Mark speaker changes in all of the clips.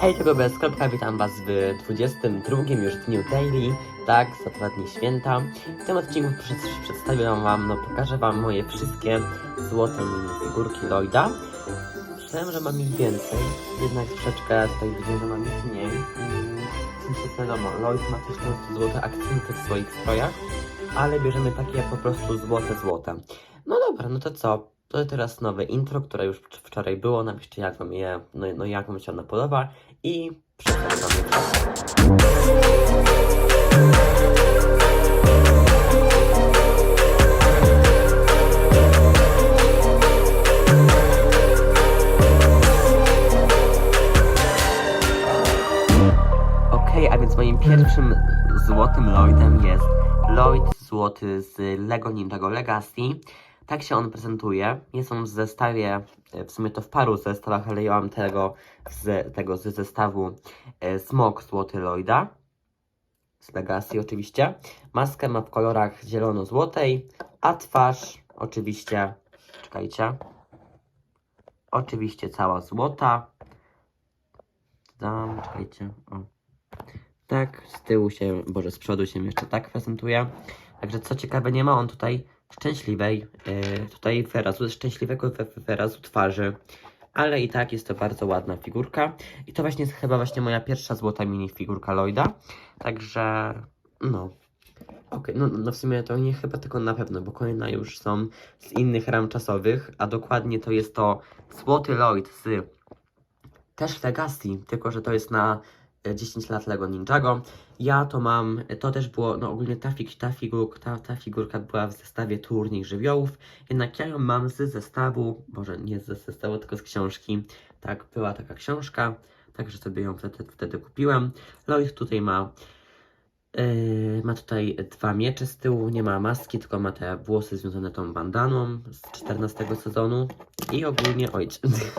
Speaker 1: Hej, tego bez kropka, witam was w 22 już dniu daily, tak, za dwa dni święta. W tym odcinku przed, przedstawię wam, no pokażę wam moje wszystkie złote minifigurki Lloyda. Myślałem, że mam ich więcej, jednak troszeczkę tutaj widzę, że mam ich mniej. W sensie wiadomo, Lloyd ma też często złote akcenty w swoich strojach, ale bierzemy takie po prostu złote, złote. No dobra, no to co? To teraz nowe intro, które już wczoraj było. Napiszcie jak wam je, no, no jak wam się ono podoba i. Okej, a więc moim pierwszym złotym Lloydem jest Lloyd złoty z Lego Ninjago Legacy. Tak się on prezentuje. Jest on w zestawie, e, w sumie to w paru zestawach, ale ja mam tego z, tego z zestawu e, Smok złoty Lloyda. Z Legacy oczywiście. Maskę ma w kolorach zielono-złotej, a twarz oczywiście, czekajcie, oczywiście cała złota. Dam, czekajcie, o. Tak, z tyłu się, boże, z przodu się jeszcze tak prezentuje. Także co ciekawe, nie ma on tutaj szczęśliwej, yy, tutaj wyrazu, szczęśliwego wy- wy- wyrazu twarzy. Ale i tak jest to bardzo ładna figurka. I to właśnie jest chyba właśnie moja pierwsza złota minifigurka Lloyda. Także, no. Okej, no, no w sumie to nie chyba tylko na pewno, bo kolejne już są z innych ram czasowych, a dokładnie to jest to Złoty Lloyd z też Legacy, tylko że to jest na e, 10 lat Lego Ninjago. Ja to mam, to też było, no ogólnie ta, fig, ta, figurka, ta, ta figurka była w zestawie Turniej Żywiołów, jednak ja ją mam z zestawu, może nie z zestawu, tylko z książki. Tak, była taka książka, także sobie ją wtedy, wtedy kupiłem. Lloyd tutaj ma Yy, ma tutaj dwa miecze z tyłu, nie ma maski, tylko ma te włosy związane tą bandaną z 14 sezonu. I ogólnie, oj,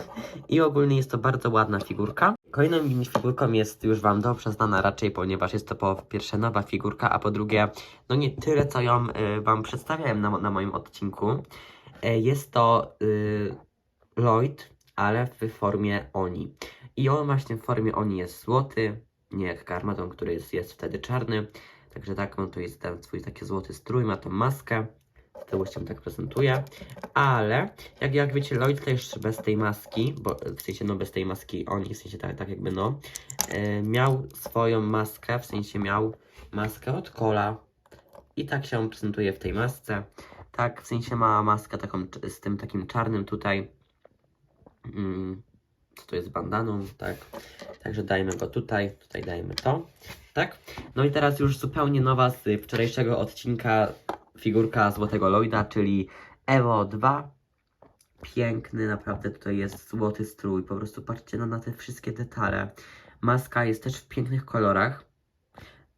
Speaker 1: i ogólnie jest to bardzo ładna figurka. Kolejną minifigurką jest już Wam dobrze znana raczej, ponieważ jest to po pierwsze nowa figurka, a po drugie, no nie tyle co ją y, Wam przedstawiałem na, na moim odcinku. Y, jest to y, Lloyd, ale w formie Oni. I on właśnie w formie Oni jest złoty, nie jak Karmadon, który jest, jest wtedy czarny. Także tak, on tu jest ten swój taki złoty strój, ma tą maskę. Się tak prezentuje. Ale jak, jak wiecie, Lloyd też bez tej maski, bo w sensie no bez tej maski oni, w sensie tak, tak jakby no, e, miał swoją maskę, w sensie miał maskę od kola. I tak się on prezentuje w tej masce. Tak, w sensie ma maskę taką z tym takim czarnym tutaj. Mm, co to jest bandaną, tak. Także dajmy go tutaj, tutaj dajmy to, tak. No i teraz już zupełnie nowa z wczorajszego odcinka figurka Złotego Lloyda, czyli Evo 2. Piękny, naprawdę tutaj jest złoty strój, po prostu patrzcie na, na te wszystkie detale. Maska jest też w pięknych kolorach.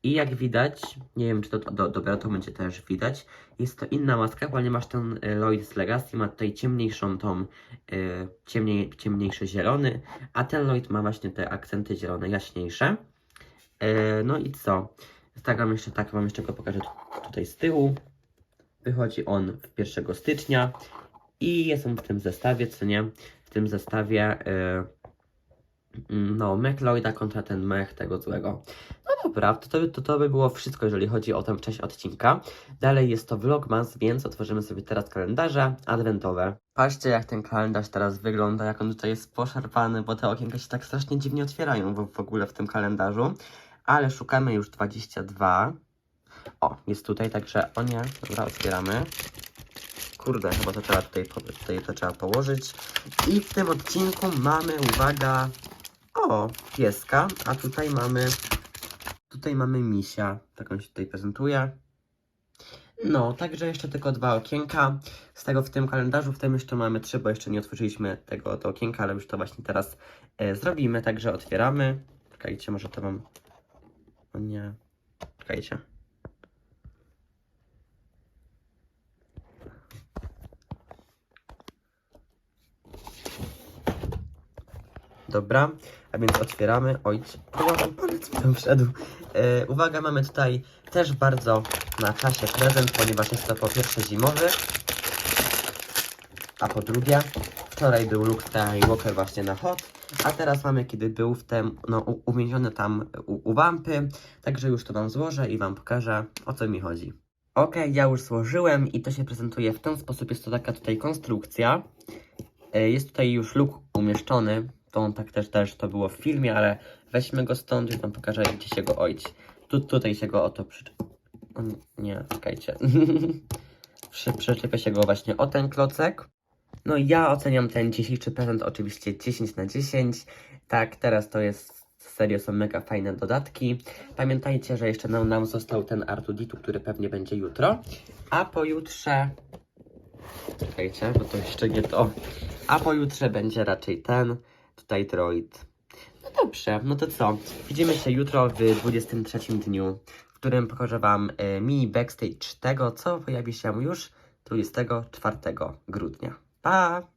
Speaker 1: I jak widać, nie wiem czy to do, dobra, to będzie też widać, jest to inna maska, ponieważ ten y, Lloyd z Legacy ma tutaj ciemniejszą tą, y, ciemniej, ciemniejszy zielony, a ten Lloyd ma właśnie te akcenty zielone, jaśniejsze. Y, no i co? Tak wam jeszcze, tak wam jeszcze go pokażę tu, tutaj z tyłu. Wychodzi on w 1 stycznia i jest on w tym zestawie, co nie? W tym zestawie y, mm, no, mech Lloyda kontra ten mech tego złego. No dobra, to, to, to, to by było wszystko, jeżeli chodzi o tę część odcinka. Dalej jest to vlogmas, więc otworzymy sobie teraz kalendarze adwentowe. Patrzcie jak ten kalendarz teraz wygląda, jak on tutaj jest poszarpany, bo te okienka się tak strasznie dziwnie otwierają w, w ogóle w tym kalendarzu. Ale szukamy już 22. O, jest tutaj, także o nie, dobra, otwieramy. Kurde, chyba to trzeba tutaj, tutaj to trzeba położyć. I w tym odcinku mamy, uwaga, o, pieska, a tutaj mamy, tutaj mamy misia, tak on się tutaj prezentuje. No, także jeszcze tylko dwa okienka. Z tego w tym kalendarzu, w tym jeszcze mamy trzy, bo jeszcze nie otworzyliśmy tego to okienka, ale już to właśnie teraz e, zrobimy, także otwieramy. Czekajcie, może to wam... O nie, czekajcie. Dobra, a więc otwieramy. Oj, połamał palec mi tam wszedł. E, uwaga, mamy tutaj też bardzo na czasie prezent, ponieważ jest to po pierwsze zimowy, a po drugie wczoraj był Luke Skywalker właśnie na hot, A teraz mamy, kiedy był w tym, no, u- tam u, u wampy, także już to Wam złożę i Wam pokażę, o co mi chodzi. Ok, ja już złożyłem i to się prezentuje w ten sposób, jest to taka tutaj konstrukcja. E, Jest tutaj już luk umieszczony, on tak też, też to było w filmie, ale weźmy go stąd, już Wam pokażę, gdzie się go ojć. Tu, tutaj się go oto przy... nie, czekajcie. Przy, się go właśnie o ten klocek. No ja oceniam ten dzisiejszy prezent oczywiście 10 na 10. Tak, teraz to jest serio są mega fajne dodatki. Pamiętajcie, że jeszcze nam, nam został ten Artuditu, który pewnie będzie jutro. A pojutrze... Czekajcie, bo to jeszcze nie to. A pojutrze będzie raczej ten, tutaj droid. No dobrze, no to co? Widzimy się jutro w 23 dniu, w którym pokażę Wam e, mini backstage tego, co pojawi się już 24 grudnia. Pa!